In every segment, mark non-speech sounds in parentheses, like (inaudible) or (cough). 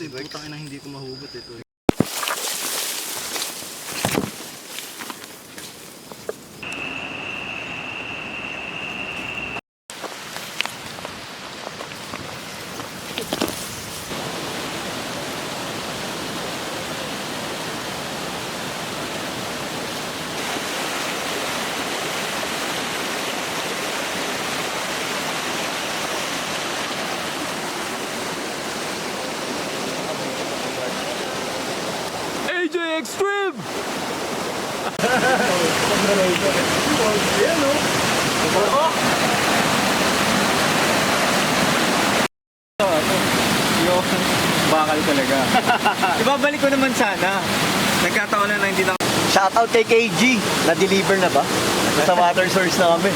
Ito yung putang ina hindi ko mahugot ito. AJ Extreme! Yung bakal talaga. Ibabalik ko naman sana. Nagkataon na na hindi na Shoutout kay KG. Na-deliver na ba? Sa water source na kami.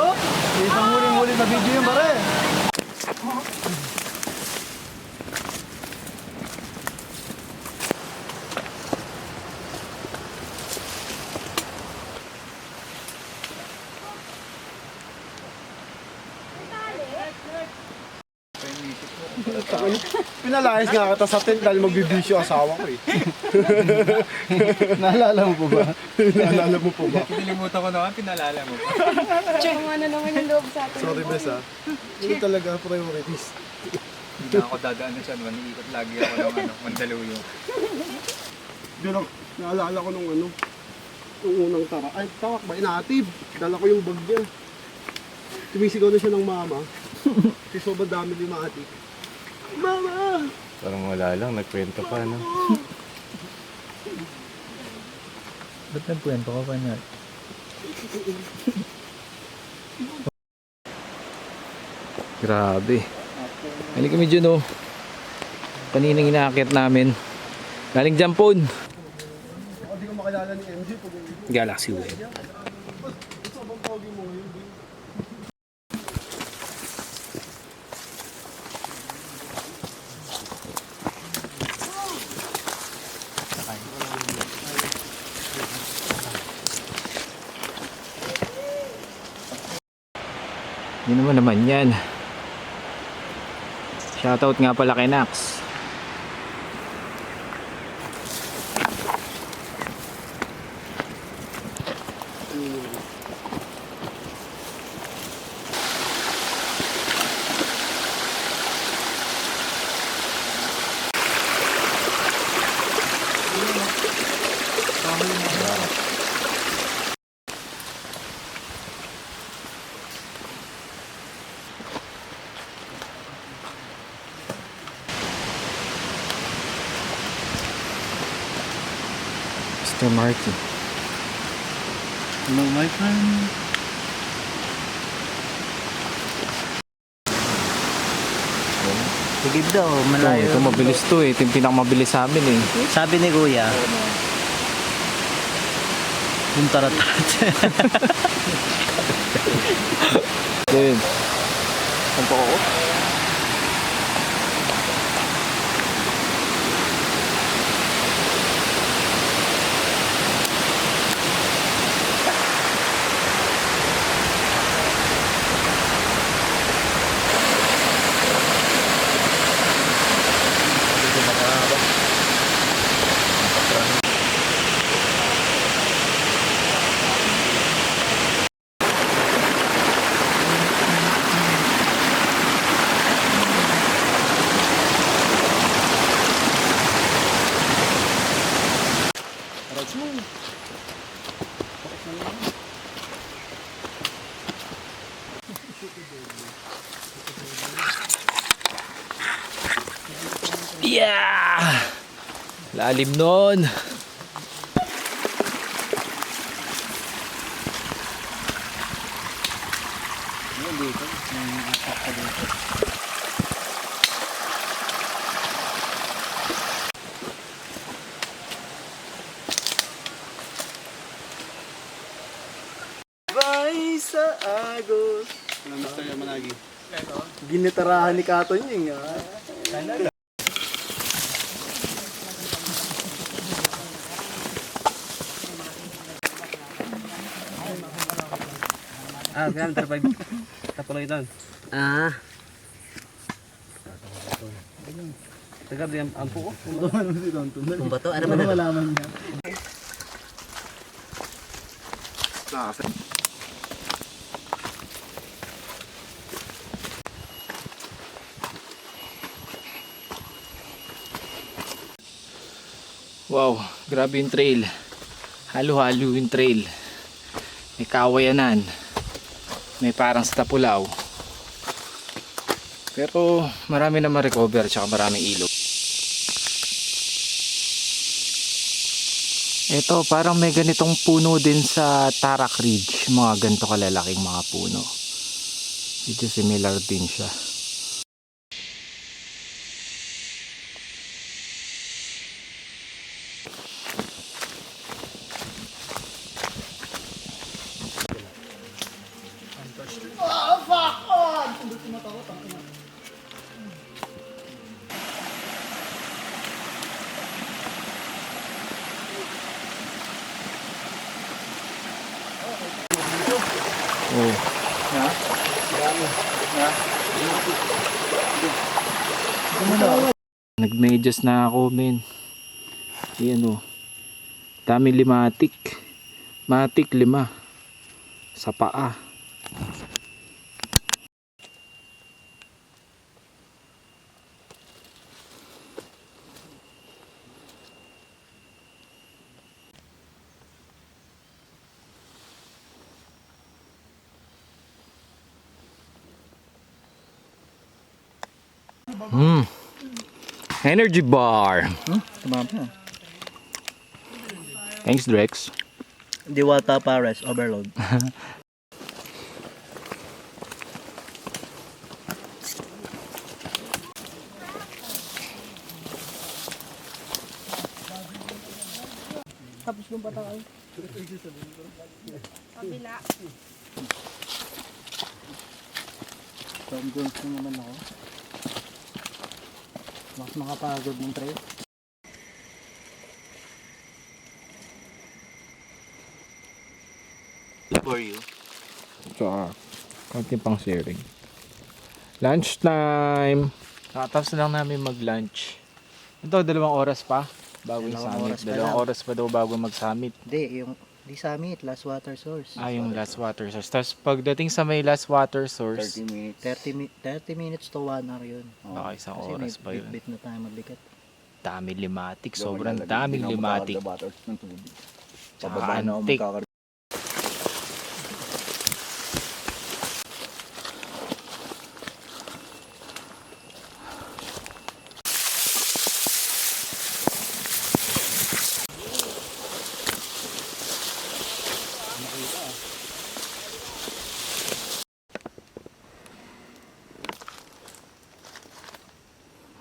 Oh! Isang huling-huli na video yung bare. Pinalayas nga kita sa tent dahil magbibisyo asawa ko eh. (laughs) Naalala mo po ba? Naalala mo po ba? Pinilimutan ko naman, pinalala mo. Kung ano naman yung loob sa atin. Sorry, Bes ah. Hindi talaga priorities. Hindi na ako dadaan na siya. Maniikot lagi ako ng ano, Mandaluyong. Pero naalala ko nung ano, nung unang tara. Ay, tawak ba? Inatib. Dala ko yung bag niya. Tumisigaw na siya ng mama. Kasi sobrang dami ni Mati. Mama! Parang wala lang, nagkwento pa, no? Ba't nagkwento ka pa niya? Grabe. Halika kami dyan, oh. Kaninang inaakit namin. Galing Jampon. Galaxy Web. sobrang pogi mo ngayon. di? Yun naman naman yan. Shoutout nga pala kay Nax. Mr. Marky. Hello, my friend. Sige daw, Ito, malayo. ito mabilis to eh. Ito yung pinakamabilis sa amin eh. Sabi ni Kuya, yung tarat-tarat. Then, ang ko Yeah! Lalim nun. Bay sa agos. Ano, Mr. Yamanagi? Ginitarahan ni Kato niya. ah. Ah, ganyan, terpag tapaloy doon. Ah. Taga di ang ko. Kung ba to? Ano ba malaman niya? Wow, grabe yung trail. Halo-halo yung trail. May kawayanan. May parang sa tapulaw. Pero marami na ma-recover tsaka maraming ilog. Ito, parang may ganitong puno din sa Tarak Ridge. Mga ganito kalalaking mga puno. Medyo similar din siya. Oh. Nagmedyas na ako, men. Ayan o. Dami limatik. Matik lima. Sa paa. Hmm. Energy bar. Tumama. Thanks, Drex. Diwata Pares, overload. Kabila. Tom Jones na naman ako. Mas makapagod ng trail. For you. Tsaka, konti pang sharing. Lunch time! Kakatapos na lang namin mag-lunch. Ito, dalawang oras pa bago yung Dalawang summit. oras pa dalawang oras pa daw bago mag-summit. Hindi, yung di summit, last water source. Ah, yung last water source. Tapos pagdating sa may last water source, 30 minutes. 30, mi- 30 minutes to 1 hour yun. baka isang Kasi oras may pa yun. bit-bit na tayo mabigat. Dami limatic, sobrang daming limatic. Tsaka antik.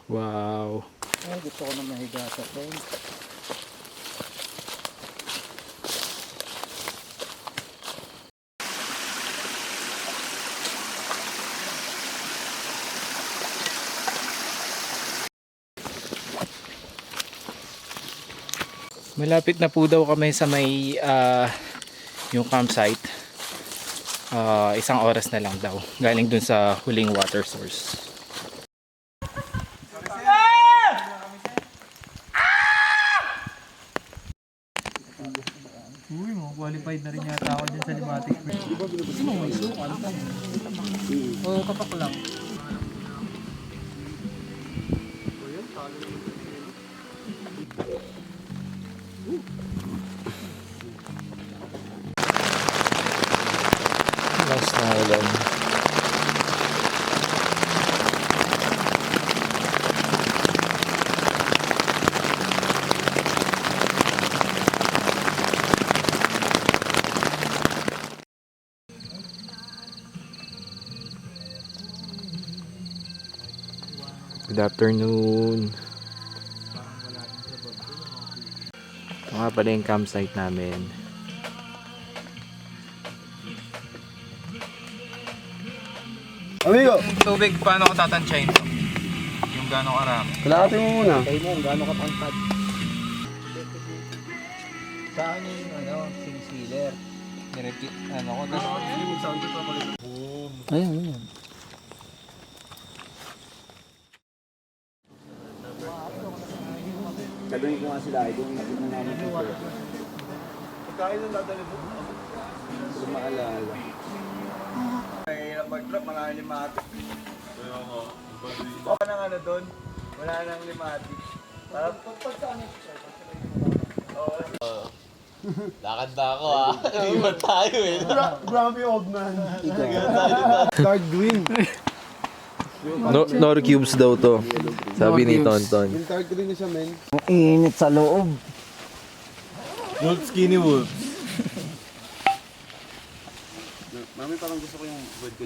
Wow. Ay, gusto mahiga sa trail. Malapit na po daw kami sa may ah, yung campsite. Ah, isang oras na lang daw. Galing dun sa huling water source. Good afternoon. Ito nga pala yung campsite namin. Amigo, Yung tubig, paano ko tatansyahin to? Yung gano'ng karami. kalahati mo muna. Saan yung ano, sing-sealer? Nirepeat, ano ko, Ayun, ayun. Sabihin ko nga sila, kung nakita namin ito. Pagkain ng dadali mo. Kung maalala. Mahirap mag-drop, mga limatic. Baka nang ano doon, wala nang limatic. Parang (laughs) Lakad na ako ah. (laughs) Iwan tayo eh. Gra- grabe old man. Dark green. No, Nor cubes daw to. Sabi ni Tonton. Green na siya, men. Ang init sa loob. Not skinny wolves. Mami, parang gusto ko yung word ko.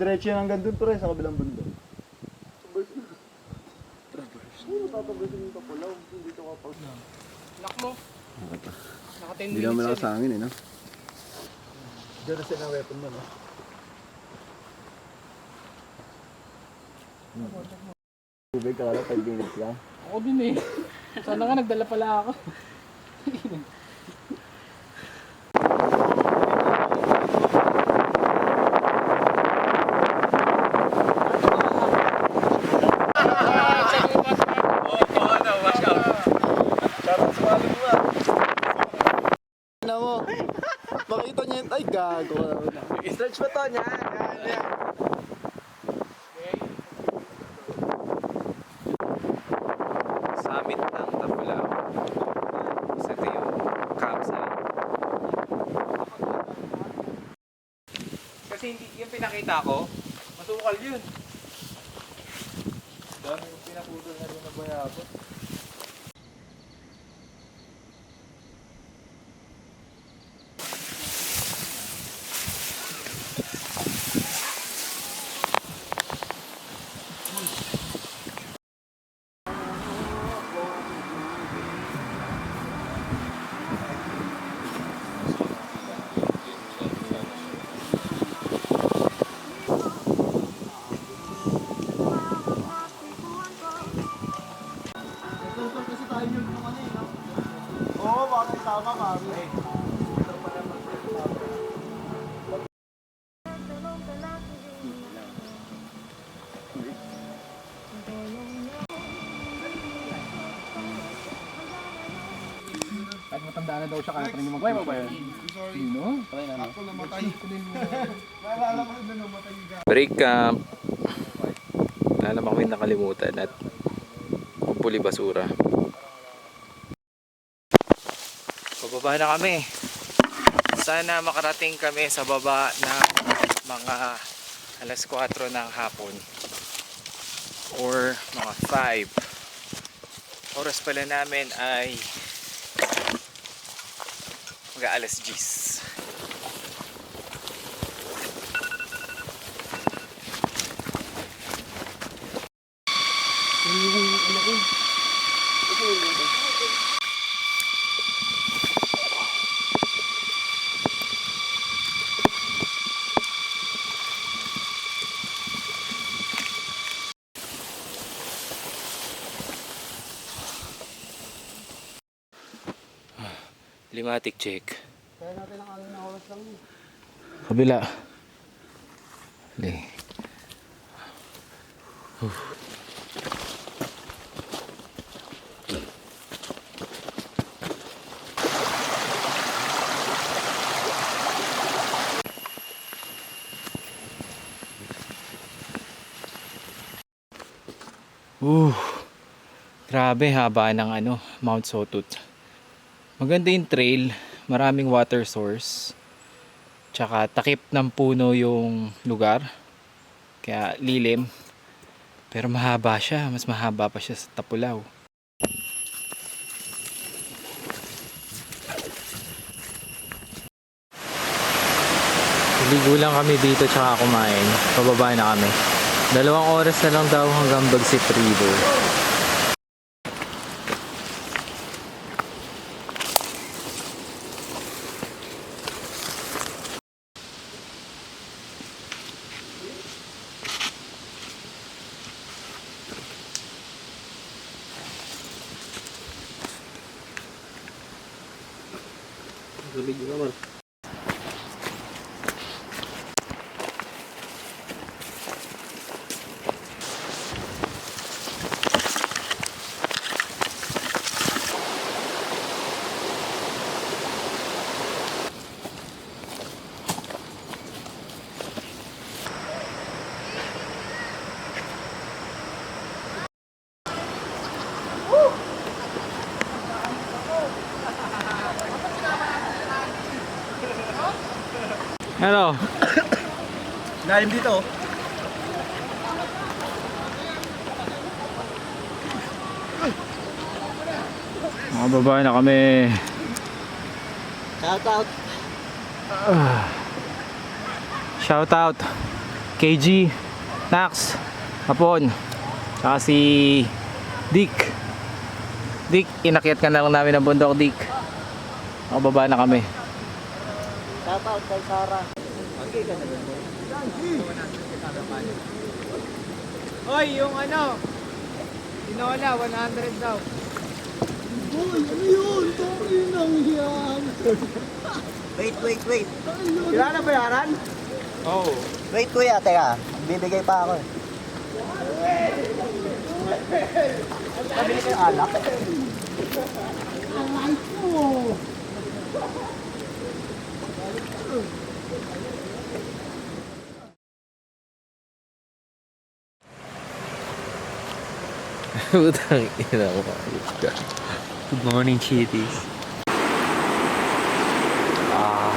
Diretso yan hanggang doon pre, sa kabilang bundok. Lock mo. Naka 10 Hindi naman minutes ako sa hangin eh, no? Diyan na sila weapon mo, no? Tubig ka wala, 5 minutes lang. Ako din eh. Sana nga nagdala pala ako. (laughs) Ano mo? Makita niya yun. Ay, gago. Stretch mo to niya. Yan, yan. Summit ng Tapulaw. Isa ito yung campsite. Kasi hindi, yung pinakita ko, masukal yun. Dami yung pinaputol na rin na bayabo. Kahit matanda na daw siya, kaya pa rin mag-buhay mo ba yun? Sino? Ako namatay. Naalala ko na namatay ka. Break camp. Wala naman kami nakalimutan at kumpuli basura. Pababa na kami. Sana makarating kami sa baba ng mga alas 4 ng hapon or mga 5. Oras pala namin ay mga alas 10. Limatic check. Kaya natin ang ano na oras lang. Kabila. Li. Uh, grabe haba ng ano, Mount Sotut. Maganda yung trail, maraming water source. Tsaka takip ng puno yung lugar. Kaya lilim. Pero mahaba siya. Mas mahaba pa siya sa Tapulaw. Ligo lang kami dito tsaka kumain. Pababa na kami. Dalawang oras na lang daw hanggang Bagsit River. Gabi, di ba, Mar? Hello. Lalim dito. Mga babae na kami. Shout out. Shout out. KG. Nax. Hapon. Saka si Dick. Dick, inakyat ka na lang namin ng bundok, Dick. Mga babae na kami. Shout out kay Sarah. Hoy, yung ano, tinola, 100 daw. Boy, ano yun? Sorry nang yan. Wait, wait, wait. Kailangan na bayaran? Oh. Wait kuya, teka. Bibigay pa ako. Pabili kayo alak? Putang ina ko. Good morning, chitties. Ah,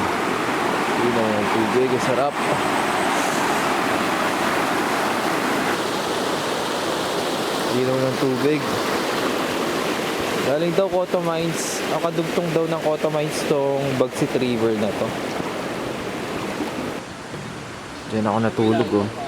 yun ang tubig. Ang sarap. Ilaw ng tubig. Galing daw Cotto Mines. Ang kadugtong daw ng Cotto Mines tong Bagsit River na to. Diyan ako natulog oh.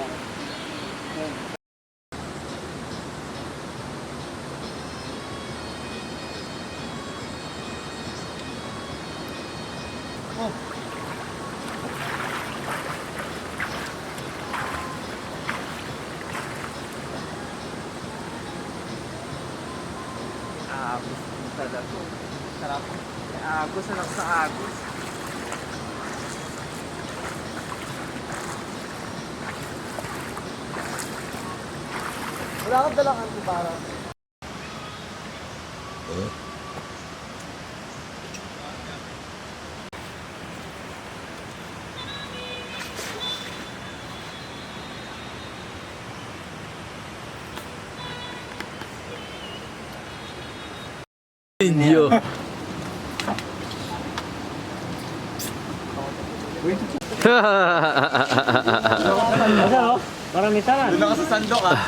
Wala kang dalang antibara. (laughs) Inyo. Doon ako sa sandok ah.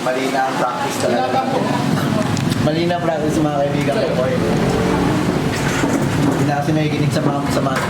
Mali na ang practice talaga. Mali na ang practice mga kaibigan ko. Hindi na kasi nakikinig sa, mga, sa master